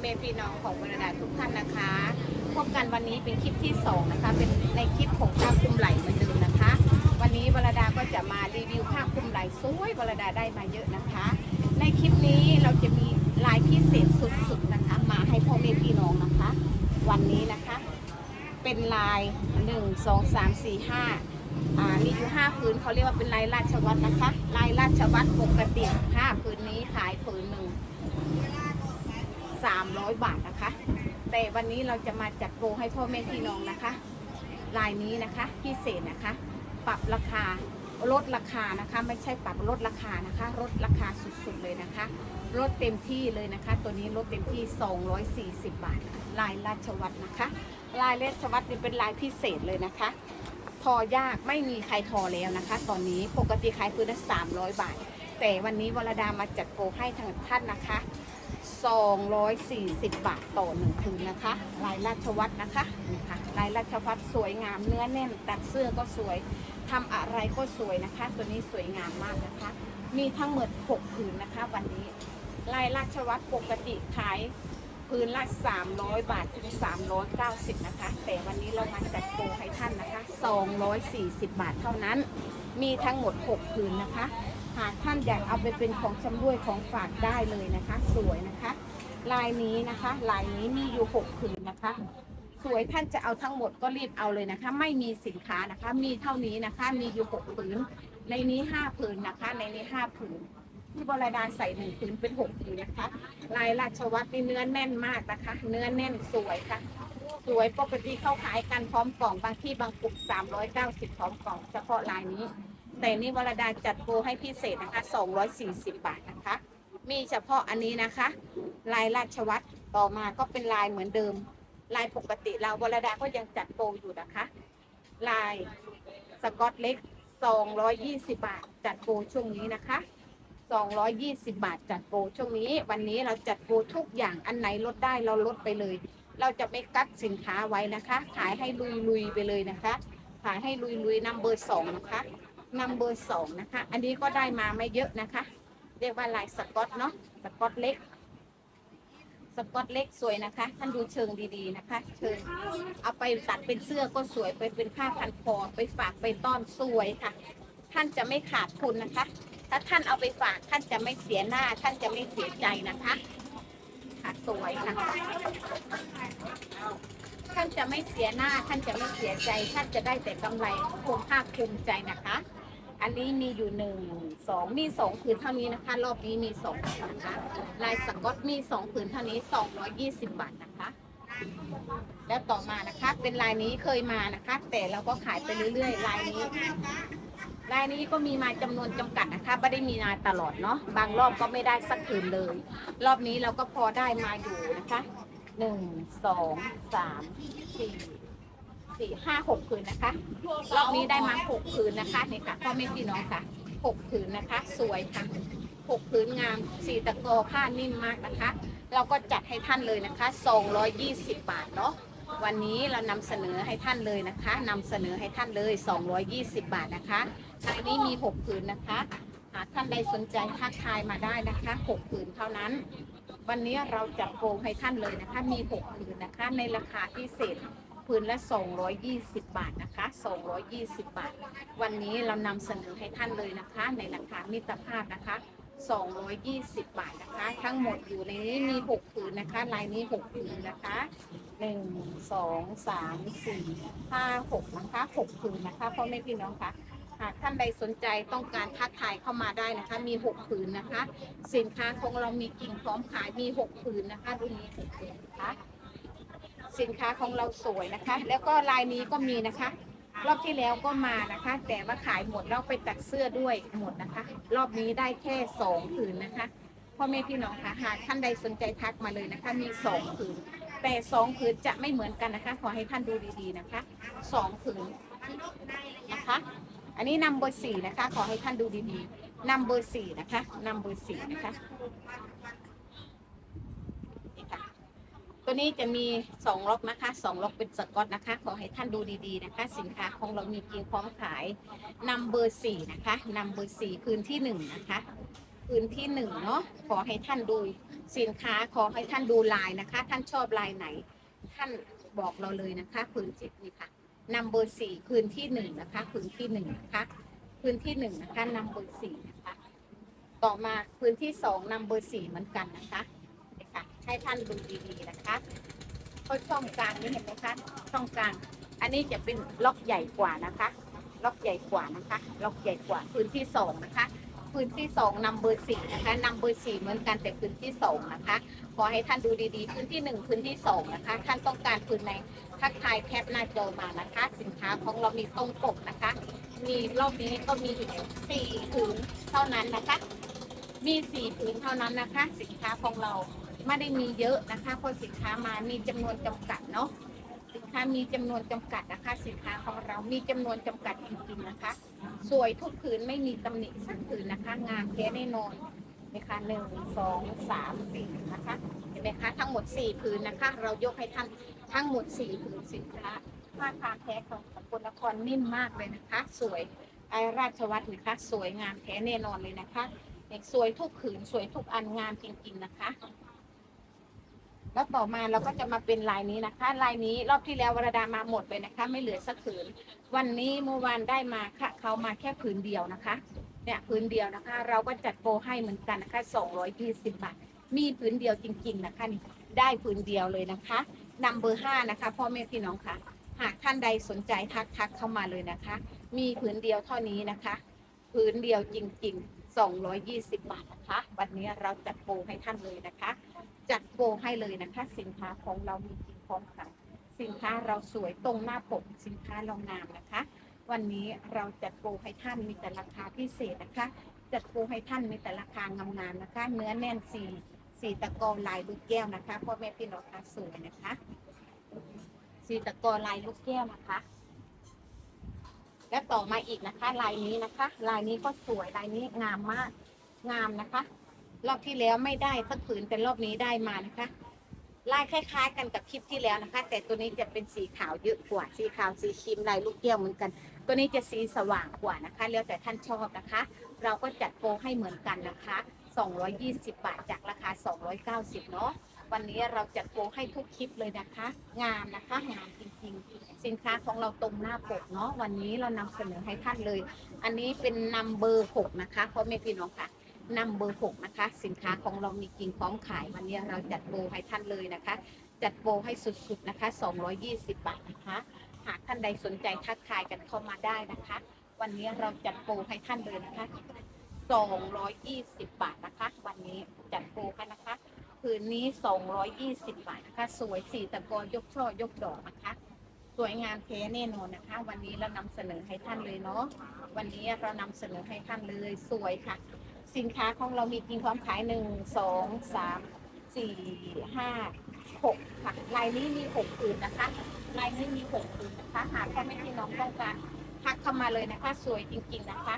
แม่พี่น้องของบรรดาทุกท่านนะคะ พบกันวันนี้เป็นคลิปที่สองนะคะ เป็นในคลิปของผ้าคลุมไหล่เหมือนเดิมนะคะ วันนี้วรดาก็จะมารีวิวผ้าคลุมไหล่สวยวรดาได้มาเยอะนะคะ ในคลิปนี้เราจะมีลายพิเศษสุดๆนะคะ มาให้พ่อแม่พี่น้องนะคะ วันนี้นะคะ เป็นลาย1 2 3 4 5อ่ามีอยู่5ผืนเขาเรียกว่าเป็นลายราชวัตรนะคะ ลายราชวัตรปกติ5ผืนนี้ขายผืนหนึ่ง 300 บาทนะคะ แต่วันนี้เราจะมาจัดโปรให้พ่อแม่พี่น้องนะคะลายนี้นะคะพิเศษนะคะ ปรับราคาลดราคานะคะ ไม่ใช่ปรับลดราคานะคะลดราคาสุดๆเลยนะคะลดเต็มที่เลยนะคะ ตัวนี้ลดเต็มที่ 240 บาท ลายราชวัตรนะคะ ลายราชวัตรนี่เป็นลายพิเศษเลยนะคะ ทอยากไม่มีใครทอแล้วนะคะ ตอนนี้ปกติขายพื้นละ300 บาท แต่วันนี้วรดามาจัดโปรให้ทางท่านนะคะ 240 บาทต่อหนึ่งคืนนะคะลายราชวัตรนะคะนี่ค่ะลายราชวัตรสวยงามเนื้อแน่น ตัดเสื้อก็สวยทำอะไรก็สวยนะคะ ตัวนี้สวยงามมากนะคะ มีทั้งหมด 6 ผืนนะคะ วันนี้ลายราชวัตรปกติขายพื้นละ 300 บาทถึง 390 นะคะ แต่วันนี้เรามาจัดโปรให้ท่านนะคะ 240 บาทเท่านั้น มีทั้งหมด6ผืนนะคะากท่านอยากเอาไปเป็นของชำร่วยของฝากได้เลยนะคะ สวยนะคะ ลายนี้นะคะลายนี้มีอยู่6ผืนนะคะ สวยท่านจะเอาทั้งหมดก็รีบเอาเลยนะคะ ไม่มีสินค้านะคะ มีเท่านี้นะคะ มีอยู่6ผืนในนี้5ผืนนะคะ ในนี้5ผืนที่บรดาใส่หนึ่งผืนเป็นหกผืนนะคะ ลายราชวัตรนี่เนื้อแน่นมากนะคะ เนื้อแน่นสวยค่ะสวยปกติเข้าขายกันพร้อมกล่องบางที่บางกลุ่ม390 พร้อมกล่องเฉพาะลายนี้ แต่นี่วรดาจัดโปรให้พิเศษนะคะ240 บาทนะคะ มีเฉพาะอันนี้นะคะ ลายราชวัตรต่อมาก็เป็นลายเหมือนเดิม ลายปกติเราวรดาก็ยังจัดโปรอยู่นะคะ ลายสกอตเล็ก 220 บาท จัดโปรช่วงนี้นะคะ 220 บาทจัดโปรช่วงนี้ วันนี้เราจัดโปรทุกอย่างอันไหนลดได้เราลดไปเลย เราจะไม่กักสินค้าไว้นะคะ ขายให้ลุยๆไปเลยนะคะ ขายให้ลุยๆนำเบอร์สองนะคะ นำเบอร์สองนะคะ อันนี้ก็ได้มาไม่เยอะนะคะ เรียกว่าลายสกอตเนาะสกอตเล็ก สกอตเล็กสวยนะคะ ท่านดูเชิงดีๆนะคะ เชิงเอาไปตัดเป็นเสื้อก็สวยไปเป็นผ้าพันคอไปฝากไปต้อนสวยค่ะ ท่านจะไม่ขาดทุนนะคะ ถ้าท่านเอาไปฝากท่านจะไม่เสียหน้า ท่านจะไม่เสียใจนะคะค่ะสวยค่ะท่านจะไม่เสียหน้า ท่านจะไม่เสียใจ ท่านจะได้แต่กำไรภูมิภาคภูมิใจนะคะ อันนี้มีอยู่หนึ่งสองมีสองผืนเท่านี้นะคะ รอบนี้มีสองผืนนะคะลายสกอตมีสองผืนเท่านี้สองร้อยยี่สิบบาทนะคะ แล้วต่อมานะคะ เป็นลายนี้เคยมานะคะ แต่เราก็ขายไปเรื่อยๆลายนี้ลายนี้ก็มีมาจำนวนจำกัดนะคะไม่ได้มีมาตลอดเนาะบางรอบก็ไม่ได้สักผืนเลย รอบนี้เราก็พอได้มาอยู่นะคะหนึ่งสองสามสี่ สี่ห้าหกผืนนะคะ รอบนี้ได้มาหกผืนนะคะนี่ค่ะพ่อแม่พี่น้องค่ะหกผืนนะคะ สวยค่ะหกผืนงามสีตะกอผ้านิ่มมากนะคะ เราก็จัดให้ท่านเลยนะคะ220 บาทเนาะวันนี้เรานำเสนอให้ท่านเลยนะคะนำเสนอให้ท่านเลย 220 บาทนะคะลายนี้มี6ผืนนะคะหากท่านใดสนใจทักทายมาได้นะคะ6ผืนเท่านั้น วันนี้เราจัดโปรให้ท่านเลยนะคะ มี6ผืนนะคะ ในราคาพิเศษ ผืนละ 220 บาทนะคะ 220 บาท วันนี้เรานำเสนอให้ท่านเลยนะคะ ในราคามิตรภาพนะคะ 220 บาทนะคะ ทั้งหมดอยู่ในนี้มี 6 ผืนนะคะ ลายนี้ 6 ผืนนะคะ 1 2 3 4 5 6 นะคะ 6 ผืนนะคะพ่อแม่พี่น้องคะหากท่านใดสนใจต้องการทักทายเข้ามาได้นะคะ มี 6 ผืนนะคะ สินค้าของเรามีกิ่งพร้อมขายมี 6 ผืนนะคะรุ่นนี้6ผืนนะคะ สินค้าของเราสวยนะคะ แล้วก็ลายนี้ก็มีนะคะ รอบที่แล้วก็มานะคะ แต่ว่าขายหมดเราไปตัดเสื้อด้วยหมดนะคะ รอบนี้ได้แค่สองผืนนะคะพ่อแม่พี่น้องคะหากท่านใดสนใจทักมาเลยนะคะ มีสองผืนแต่สองผืนจะไม่เหมือนกันนะคะ ขอให้ท่านดูดีๆนะคะสองผืนนะคะ อันนี้นำเบอร์สี่นะคะ ขอให้ท่านดูดีๆนำเบอร์สี่นะคะนำเบอร์สี่นะคะนี่ค่ะ ตัวนี้จะมีสองล็อกนะคะสองล็อกเป็นสกอตนะคะ ขอให้ท่านดูดีๆนะคะ สินค้าของเรามีเพียงพร้อมขายนำเบอร์สี่นะคะนำเบอร์สี่พื้นที่หนึ่งนะคะพื้นที่หนึ่งเนาะขอให้ท่านดูสินค้าขอให้ท่านดูลายนะคะ ท่านชอบลายไหน ท่านบอกเราเลยนะคะพื้นที่นี่ค่ะนำเบอร์สี่พื้นที่หนึ่งนะคะพื้นที่หนึ่งนะคะพื้นที่หนึ่งนะคะนำเบอร์สี่นะคะ ต่อมาพื้นที่สองนำเบอร์สี่เหมือนกันนะคะ ให้ท่านดูดีๆนะคะเพราะช่องกลางนี่เห็นไหมคะช่องกลาง อันนี้จะเป็นล็อกใหญ่กว่านะคะ ล็อกใหญ่กว่านะคะ ล็อกใหญ่กว่าพื้นที่สองนะคะ พื้นที่สองนำเบอร์สี่นะคะนำเบอร์สี่เหมือนกันแต่พื้นที่สองนะคะขอให้ท่านดูดีๆ พื้นที่หนึ่งพื้นที่สองนะคะ ท่านต้องการพื้นในทักทายแคปหน้าจอมานะคะ สินค้าของเรามีตรงปกนะคะ มีรอบนี้ก็มีสี่ผืนเท่านั้นนะคะ มีสี่ผืนเท่านั้นนะคะ สินค้าของเรา ไม่ได้มีเยอะนะคะเพราะสินค้ามามีจำนวนจำกัดเนาะสินค้ามีจำนวนจำกัดนะคะ สินค้าของเรามีจำนวนจำกัดจริงๆนะคะ สวยทุกผืนไม่มีตำหนิสักผืนนะคะ งานแท้แน่นอนนะคะหนึ่งสองสามสี่นะคะเห็นไหมคะทั้งหมดสี่ผืนนะคะ เรายกให้ท่านทั้งหมดสี่ผืนสินค้าผ้าคาแท้ของสกลนครนิ่มมากเลยนะคะ สวยไอราชวัตรนะคะสวยงามแท้แน่นอนเลยนะคะสวยทุกผืนสวยทุกอันงามจริงๆนะคะ แล้วต่อมาเราก็จะมาเป็นลายนี้นะคะ ลายนี้รอบที่แล้ววรดามาหมดเลยนะคะ ไม่เหลือสักผืน วันนี้เมื่อวานได้มาค่ะเขามาแค่ผืนเดียวนะคะ เนี่ยผืนเดียวนะคะ เราก็จัดโปรให้เหมือนกันนะคะ220บาท มีผืนเดียวจริง ๆนะคะนี่ได้ผืนเดียวเลยนะคะนำเบอร์ห้านะคะพ่อแม่พี่น้องค่ะ หากท่านใดสนใจทักทักเข้ามาเลยนะคะ มีผืนเดียวเท่านี้นะคะ ผืนเดียวจริง ๆ 220 บาทนะคะ วันนี้เราจัดโปรให้ท่านเลยนะคะ จัดโปรให้เลยนะคะ สินค้าของเรามีจริงพร้อมขายสินค้าเราสวยตรงหน้าปก สินค้าเรางามนะคะ วันนี้เราจัดโปรให้ท่านมีแต่ราคาพิเศษนะคะ จัดโปรให้ท่านมีแต่ราคางามๆนะคะ เนื้อแน่นสีสีตะกอลายลูกแก้วนะคะพ่อแม่พี่น้องคะสวยนะคะ สีตะกอลายลูกแก้วนะคะ และต่อมาอีกนะคะ ลายนี้นะคะ ลายนี้ก็สวยลายนี้งามมากงามนะคะ รอบที่แล้วไม่ได้สักผืนแต่รอบนี้ได้มานะคะ ลายคล้าย ๆ กันกับคลิปที่แล้วนะคะ แต่ตัวนี้จะเป็นสีขาวเยอะกว่า สีขาวสีครีมลายลูกแก้วเหมือนกัน ตัวนี้จะสีสว่างกว่านะคะ แล้วแต่ท่านชอบนะคะ เราก็จัดโปรให้เหมือนกันนะคะ 220 บาทจากราคา 290 เนาะวันนี้เราจัดโปรให้ทุกคลิปเลยนะคะ งามนะคะงามจริงๆ สินค้าของเราตรงหน้าปกเนาะวันนี้เรานำเสนอให้ท่านเลย อันนี้เป็นนัมเบอร์6นะคะเพราะไม่พี่น้องค่ะ นัมเบอร์หกนะคะ สินค้าของเรามีจริงพร้อมขายวันนี้เราจัดโปรให้ท่านเลยนะคะ จัดโปรให้สุดๆนะคะ 220 บาทนะคะ หากท่านใดสนใจทักทายกันเข้ามาได้นะคะ วันนี้เราจัดโปรให้ท่านเลยนะคะ 220 บาทนะคะ วันนี้จัดโปรให้นะคะผืนนี้ 220 บาทนะคะ สวยสีตะกอยกช่อยกดอกนะคะ สวยงามเทแน่นอนนะคะ วันนี้เรานำเสนอให้ท่านเลยเนาะวันนี้เรานำเสนอให้ท่านเลยสวยค่ะ สินค้าของเรามีจริงความขายหนึ่งสองสามสี่ห้าหกค่ะลายนี้มีหกผืนนะคะลายนี้มีหกผืนนะคะ หากพ่อแม่พี่น้องต้องการทักเข้ามาเลยนะคะ สวยจริง ๆนะคะ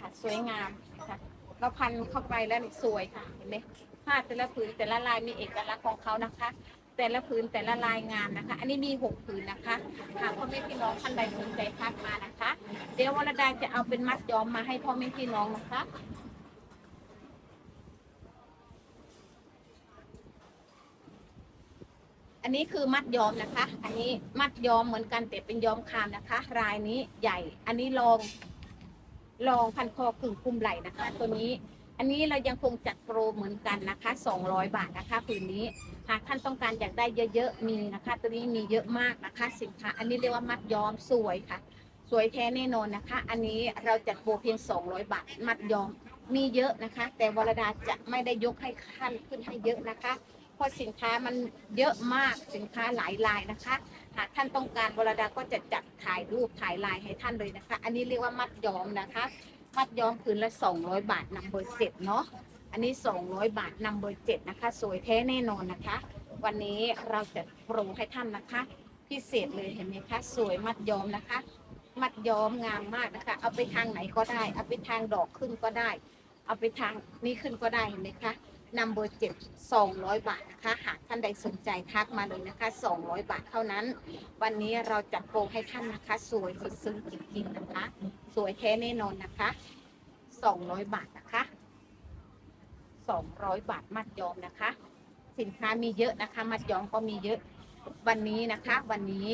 ค่ะสวยงามค่ะเราพันเข้าไปแล้วสวยค่ะเห็นไหมผ้าแต่ละผืนแต่ละลายมีเอกลักษณ์ของเขานะคะ แต่ละผืนแต่ละลายงามนะคะ อันนี้มีหกผืนนะคะหากพ่อแม่พี่น้องท่านใดสนใจทักมานะคะ เดี๋ยววรดาจะเอาเป็นมัดย้อมมาให้พ่อแม่พี่น้องนะคะ อันนี้คือมัดย้อมนะคะ อันนี้มัดย้อมเหมือนกันแต่เป็นย้อมคามนะคะ รายนี้ใหญ่ อันนี้ลองลองพันคอกึ่งคุมไหล่นะคะ ตัวนี้ อันนี้เรายังคงจัดโปรเหมือนกันนะคะ 200 บาทนะคะผืนนี้ หากท่านต้องการอยากได้เยอะๆมีนะคะ ตัวนี้มีเยอะมากนะคะ สินค้า อันนี้เรียกว่ามัดย้อมสวยค่ะ สวยแท้แน่นอนนะคะ อันนี้เราจัดโปรเพียง 200 บาท มัดย้อมมีเยอะนะคะ แต่วรดาจะไม่ได้ยกให้ขั้นขึ้นให้เยอะนะคะ เพราะสินค้ามันเยอะมากสินค้าหลายลายนะคะ หากท่านต้องการวรดาก็จะจัดถ่ายรูปถ่ายลายให้ท่านเลยนะคะ อันนี้เรียกว่ามัดย้อมนะคะ มัดย้อมคืนละ 200 บาทนำเบอร์เจ็ดเนาะอันนี้ 200 บาทนำเบอร์เจ็ดนะคะ สวยแท้แน่นอนนะคะ วันนี้เราจะโปรให้ท่านนะคะ พิเศษเลยเห็นไหมคะ สวยมัดย้อมนะคะ มัดย้อมงามมากนะคะ เอาไปทางไหนก็ได้ เอาไปทางดอกขึ้นก็ได้ เอาไปทางนี้ขึ้นก็ได้เห็นไหมคะ นำเบอร์เจ็ดสองร้อยบาทนะคะ หากท่านใดสนใจทักมาเลยนะคะสองร้อยบาทเท่านั้น วันนี้เราจัดโปรให้ท่านนะคะ สวยสุดซึ้งจริงๆนะคะ สวยแท้แน่นอนนะคะสองร้อยบาทนะคะสองร้อยบาทมัดย้อมนะคะ สินค้ามีเยอะนะคะ มัดย้อมก็มีเยอะวันนี้นะคะ วันนี้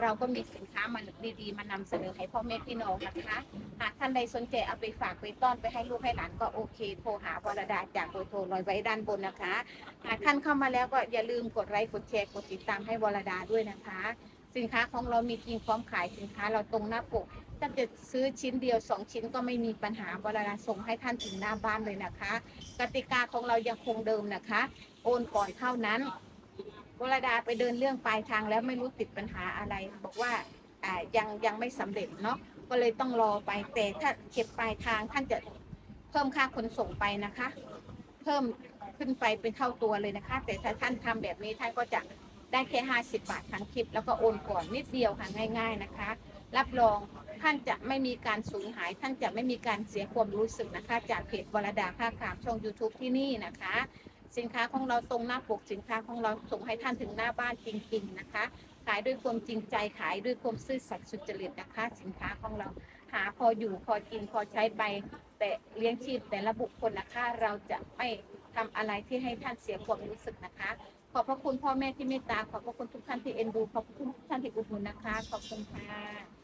เราก็มีสินค้ามาดีๆ มานำเสนอให้พ่อแม่พี่น้องนะคะ หากท่านใดสนใจเอาไปฝากไปต้อนไปให้ลูกให้หลานก็โอเค โทรหาวรดาจากเบอร์โทรลอยไว้ด้านบนนะคะ หากท่านเข้ามาแล้วก็อย่าลืมกดไลค์กดแชร์กดติดตามให้วรดาด้วยนะคะ สินค้าของเรามีจริงพร้อมขายสินค้าเราตรงหน้าปกถ้าจะซื้อชิ้นเดียวสองชิ้นก็ไม่มีปัญหาวรดาส่งให้ท่านถึงหน้าบ้านเลยนะคะ กติกาของเรายังคงเดิมนะคะ โอนก่อนเท่านั้น วรดาไปเดินเรื่องปลายทางแล้วไม่รู้ติดปัญหาอะไร บอกว่าอ่ายังยังไม่สำเร็จเนาะก็เลยต้องรอไปแต่ถ้าเก็บปลายทางท่านจะเพิ่มค่าขนส่งไปนะคะ เพิ่มขึ้นไปเป็นเท่าตัวเลยนะคะ แต่ถ้าท่านทำแบบนี้ท่านก็จะได้แค่ 50 บาททั้งคลิป แล้วก็โอนก่อนนิดเดียวค่ะง่าย ๆนะคะ รับรองท่านจะไม่มีการสูญหาย ท่านจะไม่มีการเสียความรู้สึกนะคะ จากเพจวรดาค่าขามช่อง YouTube ที่นี่นะคะ สินค้าของเราตรงหน้าปกสินค้าของเราส่งให้ท่านถึงหน้าบ้านจริง ๆนะคะ ขายด้วยความจริงใจขายด้วยความซื่อสัตย์สุจริตนะคะ สินค้าของเราหาพออยู่พอกินพอใช้ไปแต่เลี้ยงชีพแต่ละบุคคลนะคะ เราจะไม่ทำอะไรที่ให้ท่านเสียความรู้สึกนะคะ ขอบพระคุณพ่อแม่ที่เมตตาขอบพระคุณทุกท่านที่เอ็นดูขอบพระคุณทุกท่านที่อุดหนุนนะคะ ขอบคุณค่ะ